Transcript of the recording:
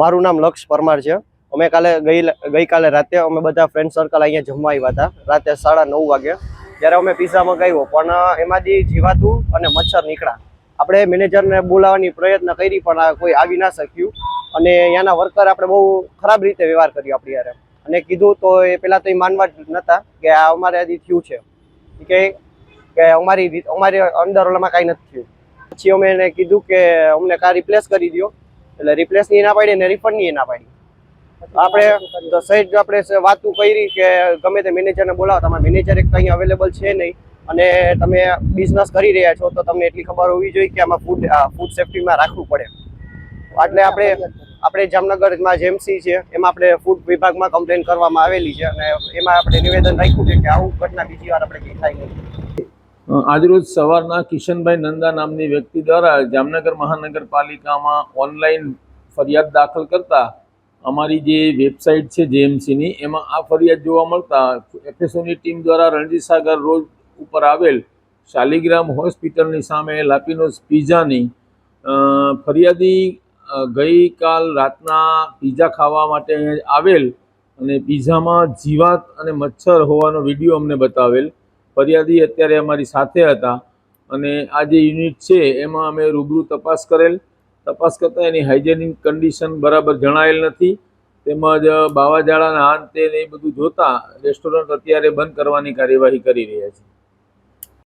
મારું નામ લક્ષ પરમાર છે. અમે કાલે ગઈ ગઈકાલે રાતે અમે બધા ફ્રેન્ડ સર્કલ અહીંયા જમવા આવ્યા હતા. રાતે સાડા નવ વાગે. ત્યારે અમે પીઝા મંગાવ્યો પણ એમાંથી જીવાતું અને મચ્છર નીકળ્યા. આપણે મેનેજરને બોલાવવાની પ્રયત્ન કરી, પણ કોઈ આવી ના શક્યું. અને અહીંયાના વર્કર આપણે બહુ ખરાબ રીતે વ્યવહાર કર્યો આપણી યારે અને કીધું તો એ પહેલાં તો એ માનવા જ નહોતા કે આ અમારે હજી થયું છે. કે કે અમારી અમારી અંદર કાંઈ નથી થયું. પછી અમે એને કીધું કે અમને કાં રિપ્લેસ કરી દો એટલે રિપ્લેસની ના પાડી અને રિફંડની ના પાડી. આપણે સહેજ આપણે વાત કરી કે ગમે તે મેનેજરને બોલાવો, તમારા મેનેજર એક કંઈ અવેલેબલ છે નહીં. અને તમે બિઝનેસ કરી રહ્યા છો, તો તમને એટલી ખબર હોવી જોઈએ કે આમાં ફૂડ ફૂડ સેફ્ટીમાં રાખવું પડે. એટલે આપણે આપણે જામનગરમાં જેમસી છે, એમાં આપણે ફૂડ વિભાગમાં કમ્પ્લેન કરવામાં આવેલી છે અને એમાં આપણે નિવેદન રાખ્યું છે કે આવું ઘટના બીજી વાર આપણે કંઈ થાય નહીં. આજરોજ સવારના કિશનભાઈ નંદા નામની વ્યક્તિ દ્વારા જામનગર મહાનગરપાલિકામાં ઓનલાઈન ફરિયાદ દાખલ કરતા અમારી જે વેબસાઇટ છે જેએમસીની, એમાં આ ફરિયાદ જોવા મળતા એફએસઓની ટીમ દ્વારા રણજીત સાગર રોડ ઉપર આવેલ શાલિગ્રામ હોસ્પિટલની સામે લાપીનોસ પિઝાની ફરિયાદી ગઈકાલ રાતના પીઝા ખાવા માટે આવેલ અને પીઝામાં જીવાત અને મચ્છર હોવાનો વીડિયો અમને બતાવેલ. ફરિયાદી અત્યારે અમારી સાથે હતા અને આ જે યુનિટ છે, એમાં અમે રૂબરૂ તપાસ કરેલ. તપાસ કરતાં એની હાઇજેનિક કન્ડિશન બરાબર જણાયેલ નથી. તેમજ બાવાઝાડાના અંતે ને એ બધું જોતાં રેસ્ટોરન્ટ અત્યારે બંધ કરવાની કાર્યવાહી કરી રહ્યા છે.